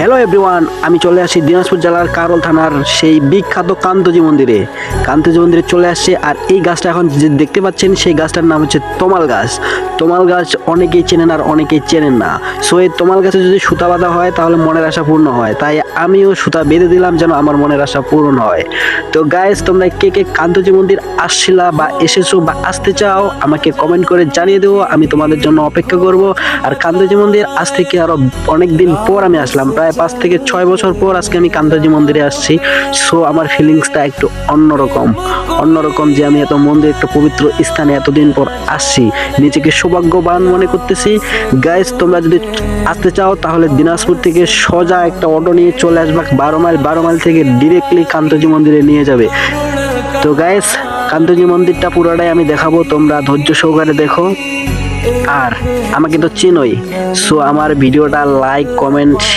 Hello everyone আমি চলে আসি দিনাজপুর জেলার কারল থানার সেই বিখ্যাত কান্তজি মন্দিরে। কান্তজি মন্দিরে চলে আসছে আর এই গাছটা এখন যে দেখতে পাচ্ছেন সেই গাছটার নাম হচ্ছে তমাল গাছ। তোমাল গাছ অনেকেই চেনেন আর অনেকেই চেনেন না। সো এই তোমাল গাছে যদি সুতা বাঁধা হয় তাহলে মনের আশা পূর্ণ হয়। তাই আমিও সুতা বেঁধে দিলাম যেন আমার মনের আশা পূরণ হয়। তো গায়েস তোমরা কে কে কান্তজি মন্দির আসছিলা বা এসেছ বা আসতে চাও, আমাকে কমেন্ট করে জানিয়ে দেবো। আমি তোমাদের জন্য অপেক্ষা করব। আর কান্তজি মন্দির আজ থেকে আরও অনেক দিন পর আমি আসলাম। প্রায় পাঁচ থেকে ছয় বছর পর আজকে আমি কান্তজি মন্দিরে আসছি। সো আমার ফিলিংসটা একটু অন্যরকম। অন্যরকম যে আমি এত মন্দির একটা পবিত্র স্থানে এতদিন পর আসছি। নিজেকে সৌভাগ্যবান মনে করতেছি। গাইস তোমরা যদি আসতে চাও, তাহলে দিনাজপুর থেকে সোজা একটা অটো নিয়ে চলে আসবা। বারো মাইল বারো মাইল থেকে ডিরেক্টলি কান্তজি মন্দিরে নিয়ে যাবে। তো গাইস কান্তজি মন্দিরটা পুরোটাই আমি দেখাবো। তোমরা ধৈর্য সহকারে দেখো। আর আমাকে তো চেনোই। সো আমার ভিডিওটা লাইক কমেন্ট